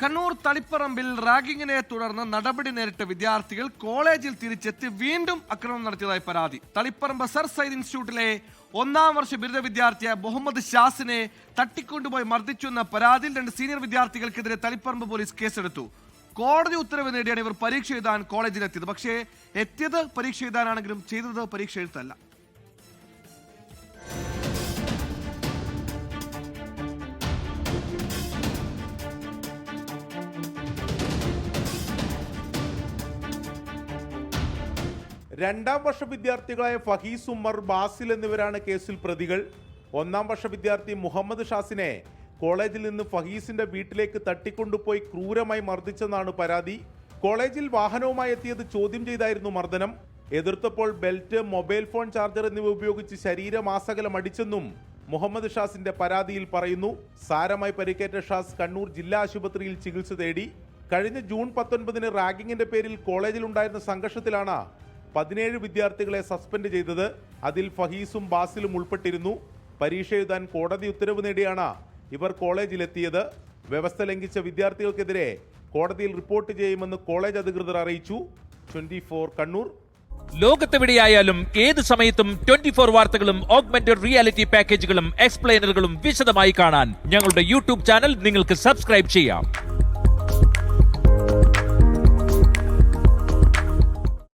കണ്ണൂർ തളിപ്പറമ്പിൽ റാഗിങ്ങിനെ തുടർന്ന് നടപടി നേരിട്ട വിദ്യാർത്ഥികൾ കോളേജിൽ തിരിച്ചെത്തി വീണ്ടും അക്രമം നടത്തിയതായി പരാതി. തളിപ്പറമ്പ് സർ സൈദ് ഇൻസ്റ്റിറ്റ്യൂട്ടിലെ ഒന്നാം വർഷ ബിരുദ വിദ്യാർത്ഥിയായ മുഹമ്മദ് ഷാസിനെ തട്ടിക്കൊണ്ടുപോയി മർദ്ദിച്ചു എന്ന പരാതിയിൽ രണ്ട് സീനിയർ വിദ്യാർത്ഥികൾക്കെതിരെ തളിപ്പറമ്പ് പോലീസ് കേസെടുത്തു. കോടതി ഉത്തരവ് നേടിയാണ് ഇവർ പരീക്ഷ എഴുതാൻ കോളേജിലെത്തിയത്. പക്ഷേ എത്തിയത് പരീക്ഷ എഴുതാനാണെങ്കിലും ചെയ്തത് പരീക്ഷ എഴുത്തല്ല. രണ്ടാം വർഷ വിദ്യാർത്ഥികളായ ഫഹീസ് ഉമ്മർ ബാസിൽ എന്നിവരാണ് കേസിൽ പ്രതികൾ. ഒന്നാം വർഷ വിദ്യാർത്ഥി മുഹമ്മദ് ഷാസിനെ കോളേജിൽ നിന്ന് ഫഹീസിന്റെ വീട്ടിലേക്ക് തട്ടിക്കൊണ്ടുപോയി ക്രൂരമായി മർദ്ദിച്ചെന്നാണ് പരാതി. കോളേജിൽ വാഹനവുമായി എത്തിയത് ചോദ്യം ചെയ്തായിരുന്നു മർദ്ദനം. എതിർത്തപ്പോൾ ബെൽറ്റ് മൊബൈൽ ഫോൺ ചാർജർ എന്നിവ ഉപയോഗിച്ച് ശരീരമാസകലം അടിച്ചെന്നും മുഹമ്മദ് ഷാസിന്റെ പരാതിയിൽ പറയുന്നു. സാരമായി പരിക്കേറ്റ ഷാസ് കണ്ണൂർ ജില്ലാ ആശുപത്രിയിൽ ചികിത്സ തേടി. കഴിഞ്ഞ ജൂൺ പത്തൊൻപതിന് റാഗിങ്ങിന്റെ പേരിൽ കോളേജിലുണ്ടായിരുന്ന സംഘർഷത്തിലാണ് പതിനേഴ് വിദ്യാർത്ഥികളെ സസ്പെൻഡ് ചെയ്തത് അതിൽ ഫഹീസും ബാസിലും ഉൾപ്പെട്ടിരുന്നു. പരീക്ഷ എഴുതാൻ കോടതി ഉത്തരവ് നേടിയാണ് ഇവർ കോളേജിലെത്തിയത്. വ്യവസ്ഥ ലംഘിച്ച വിദ്യാർത്ഥികൾക്കെതിരെ കോടതിയിൽ റിപ്പോർട്ട് ചെയ്യുമെന്ന് കോളേജ് അധികൃതർ അറിയിച്ചു. ട്വന്റി കണ്ണൂർ. ലോകത്തെവിടെയായാലും ഏത് സമയത്തും ട്വന്റി ഫോർ വാർത്തകളും ഓഗ്മെന്റഡ് റിയാലിറ്റി പാക്കേജുകളും എക്സ്പ്ലെയിനറുകളും വിശദമായി കാണാൻ ഞങ്ങളുടെ യൂട്യൂബ് ചാനൽ നിങ്ങൾക്ക് സബ്സ്ക്രൈബ് ചെയ്യാം.